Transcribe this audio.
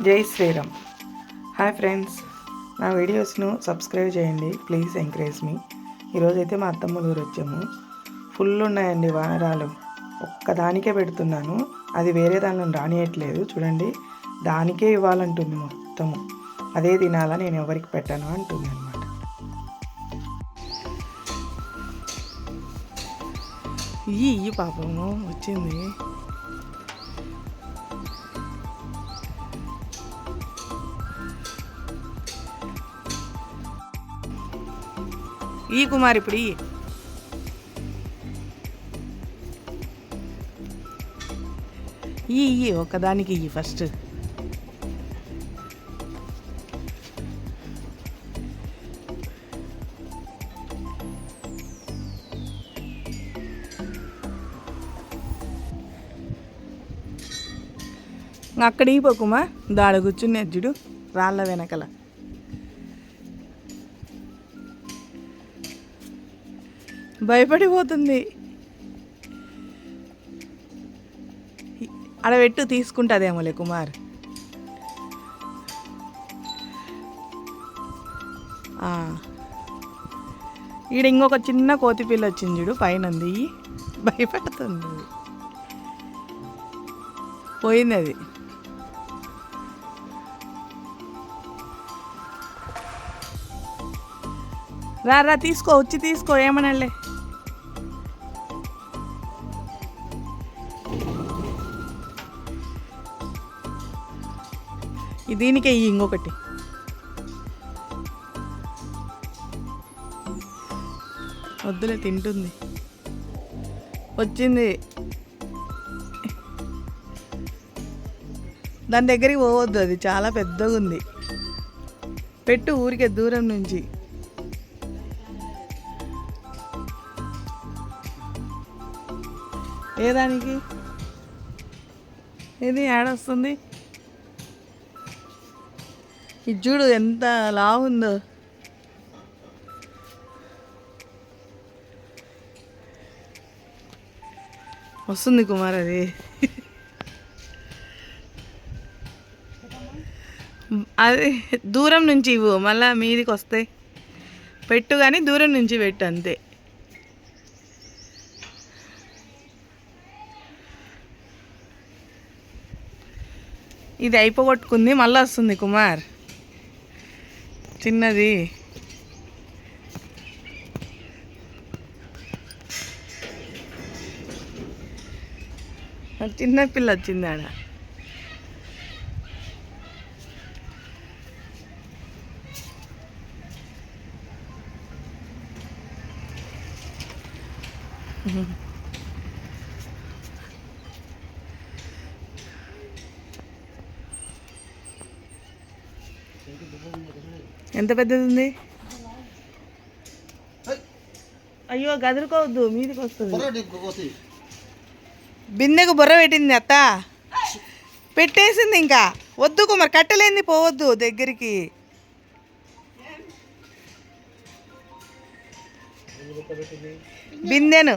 జై Sriram. Hi friends నా వీడియోస్ను సబ్స్క్రైబ్ చేయండి ప్లీజ్ ఎంకరేజ్ మీ. ఈరోజైతే మా అత్తమ్మ ఊరు వచ్చాము. ఫుల్ ఉన్నాయండి వానరాలు ఒక్కదానికే పెడుతున్నాను. అది వేరే దానిలో రానియట్లేదు. చూడండి దానికే ఇవ్వాలంటుంది మొత్తము అదే తినాలా నేను ఎవరికి పెట్టాను అంటుంది అనమాట ఈ ఇయ్యి పాపము వచ్చింది. ఈ కుమార్ ఇప్పుడు ఈ. ఈ ఇయ్యి ఒకదానికి ఇయ్యి ఫస్ట్ అక్కడ ఈ పోకుమా దాడ కూర్చుని ఎజ్జుడు రాళ్ళ వెనకల. భయపడిపోతుంది. అడవెట్టు తీసుకుంటుందేమోలే కుమార్. ఈడ ఇంకొక చిన్న కోతి పిల్ల వచ్చింది చూడు పైన భయపడుతుంది. పోయింది అది. రా రా తీసుకో వచ్చి తీసుకో ఏమనలే. దీనికే ఈ ఇంకొకటి. వద్దులే తింటుంది. వచ్చింది. దాని దగ్గరికి పోవద్దు అది చాలా పెద్దగా ఉంది. పెట్టు ఊరికే దూరం నుంచి. ఏ దానికి? ఏది వస్తుంది? ఇది చూడు ఎంత లావుందో. వస్తుంది కుమార్ అది. అది దూరం నుంచి ఇవ్వు మళ్ళా మీదికి వస్తాయి పెట్టు కానీ దూరం నుంచి పెట్టు అంతే. ఇది అయిపోగొట్టుకుంది మళ్ళీ వస్తుంది కుమార్. చిన్నది. చిన్న పిల్ల వచ్చింది ఆడ. ఎంత పెద్దది ఉంది అయ్యో గదురుకోవద్దు మీదికి వస్తుంది బిందెకు బుర్ర పెట్టింది అత్త. పెట్టేసింది ఇంకా. వద్దు కుమార్ కట్టలేంది పోవద్దు దగ్గరికి. బిందెను.